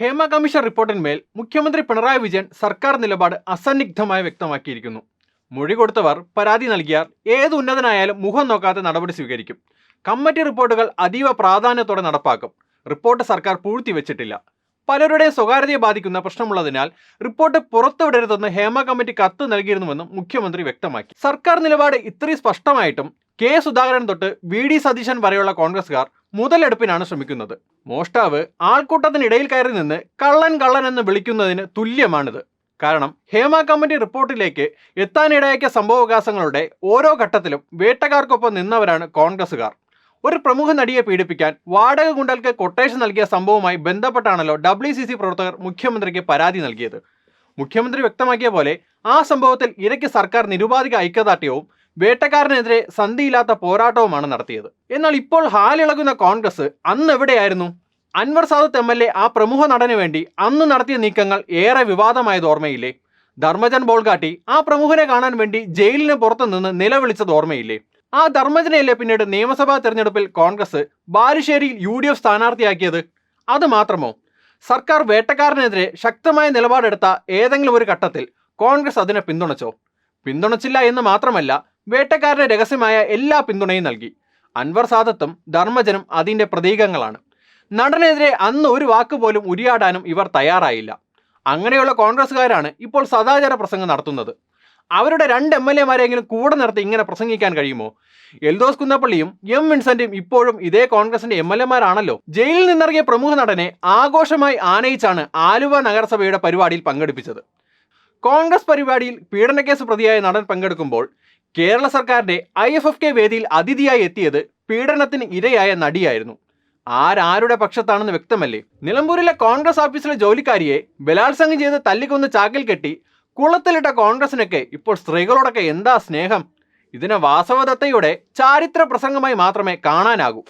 Hema commission റിപ്പോർട്ടിന്മേൽ മുഖ്യമന്ത്രി പിണറായി വിജയൻ സർക്കാർ നിലപാട് അസന്നിഗ്ധമായി വ്യക്തമാക്കിയിരിക്കുന്നു. മൊഴി കൊടുത്തവർ പരാതി നൽകിയാൽ ഏത് ഉന്നതനായാലും മുഖം നോക്കാതെ നടപടി സ്വീകരിക്കും. കമ്മിറ്റി റിപ്പോർട്ടുകൾ അതീവ പ്രാധാന്യത്തോടെ നടപ്പാക്കും. റിപ്പോർട്ട് സർക്കാർ പൂഴ്ത്തിവെച്ചിട്ടില്ല പലരുടെയും സ്വകാര്യതയെ ബാധിക്കുന്ന പ്രശ്നമുള്ളതിനാൽ റിപ്പോർട്ട് പുറത്തുവിടരുതെന്ന് ഹേമ കമ്മിറ്റി കത്ത് നൽകിയിരുന്നുവെന്നും മുഖ്യമന്ത്രി വ്യക്തമാക്കി. സർക്കാർ നിലപാട് ഇത്രയും സ്പഷ്ടമായിട്ടും കെ സുധാകരൻ തൊട്ട് വി ഡി സതീശൻ വരെയുള്ള കോൺഗ്രസുകാർ മുതലെടുപ്പിനാണ് ശ്രമിക്കുന്നത്. മോഷ്ടാവ് ആൾക്കൂട്ടത്തിനിടയിൽ കയറി നിന്ന് കള്ളൻ കള്ളൻ എന്ന് വിളിക്കുന്നതിന് തുല്യമാണിത്. കാരണം ഹേമ കമ്മിറ്റി റിപ്പോർട്ടിലേക്ക് എത്താനിടയാക്കിയ സംഭവവികാസങ്ങളുടെ ഓരോ ഘട്ടത്തിലും വേട്ടക്കാർക്കൊപ്പം നിന്നവരാണ് കോൺഗ്രസുകാർ ഒരു പ്രമുഖ നടിയെ പീഡിപ്പിക്കാൻ വാടക ഗുണ്ടൽക്ക് കൊട്ടേഷൻ നൽകിയ സംഭവവുമായി ബന്ധപ്പെട്ടാണല്ലോ ഡബ്ല്യു സി സി പ്രവർത്തകർ മുഖ്യമന്ത്രിക്ക് പരാതി നൽകിയത്. മുഖ്യമന്ത്രി വ്യക്തമാക്കിയ പോലെ ആ സംഭവത്തിൽ ഇരയ്ക്ക് സർക്കാർ നിരുപാധിക ഐക്യദാർഢ്യവും വേട്ടക്കാരനെതിരെ സന്ധിയില്ലാത്ത പോരാട്ടവുമാണ് നടത്തിയത്. എന്നാൽ ഇപ്പോൾ ഹാലിളകുന്ന കോൺഗ്രസ് അന്ന് എവിടെയായിരുന്നു? Anvar Sadath M L A ആ പ്രമുഖ നടന് വേണ്ടി അന്ന് നടത്തിയ നീക്കങ്ങൾ ഏറെ വിവാദമായത് ഓർമ്മയില്ലേ? ധർമ്മജൻ ബോൾഗാട്ടി ആ പ്രമുഖനെ കാണാൻ വേണ്ടി ജയിലിന് പുറത്തു നിന്ന് നിലവിളിച്ചത് ഓർമ്മയില്ലേ? ആ ധർമ്മജനയല്ലേ പിന്നീട് നിയമസഭാ തെരഞ്ഞെടുപ്പിൽ കോൺഗ്രസ് ബാലുശ്ശേരിയിൽ യു ഡി എഫ് സ്ഥാനാർത്ഥിയാക്കിയത്? അത് മാത്രമോ? സർക്കാർ വേട്ടക്കാരനെതിരെ ശക്തമായ നിലപാടെടുത്ത ഏതെങ്കിലും ഒരു ഘട്ടത്തിൽ കോൺഗ്രസ് അതിനെ പിന്തുണച്ചോ? പിന്തുണച്ചില്ല എന്ന് മാത്രമല്ല വേട്ടക്കാരന് രഹസ്യമായ എല്ലാ പിന്തുണയും നൽകി. അൻവർ സാദത്തും ധർമ്മജനും അതിന്റെ പ്രതീകങ്ങളാണ്. നടനെതിരെ അന്ന് ഒരു വാക്കുപോലും ഉരിയാടാനും ഇവർ തയ്യാറായില്ല. അങ്ങനെയുള്ള കോൺഗ്രസ്സുകാരാണ് ഇപ്പോൾ സദാചാര പ്രസംഗം നടത്തുന്നത്. അവരുടെ രണ്ട് എം എൽ എമാരെങ്കിലും കൂടെ നിർത്തി ഇങ്ങനെ പ്രസംഗിക്കാൻ കഴിയുമോ? എൽദോസ് കുന്നപ്പള്ളിയും എം വിൻസെന്റും ഇപ്പോഴും ഇതേ കോൺഗ്രസിന്റെ എം എൽ എമാരാണല്ലോ? ജയിലിൽ നിന്നിറങ്ങിയ പ്രമുഖ നടനെ ആഘോഷമായി ആനയിച്ചാണ് ആലുവ നഗരസഭയുടെ പരിപാടിയിൽ പങ്കെടുപ്പിച്ചത്. കോൺഗ്രസ് പരിപാടിയിൽ പീഡനക്കേസ് പ്രതിയായ നടൻ പങ്കെടുക്കുമ്പോൾ കേരള സർക്കാരിന്റെ ഐ എഫ് എഫ് കെ വേദിയിൽ അതിഥിയായി എത്തിയത് പീഡനത്തിന് ഇരയായ നടിയായിരുന്നു. ആരാരുടെ പക്ഷത്താണെന്ന് വ്യക്തമല്ലേ? നിലമ്പൂരിലെ കോൺഗ്രസ് ഓഫീസിലെ ജോലിക്കാരിയെ ബലാത്സംഗം ചെയ്ത് തല്ലിക്കൊന്ന് ചാക്കിൽ കെട്ടി കുളത്തിലിട്ട കോൺഗ്രസിനൊക്കെ ഇപ്പോൾ സ്ത്രീകളോടൊക്കെ എന്താ സ്നേഹം? ഇതിനെ വാസവദത്തയുടെ ചാരിത്ര പ്രസംഗമായി മാത്രമേ കാണാനാകൂ.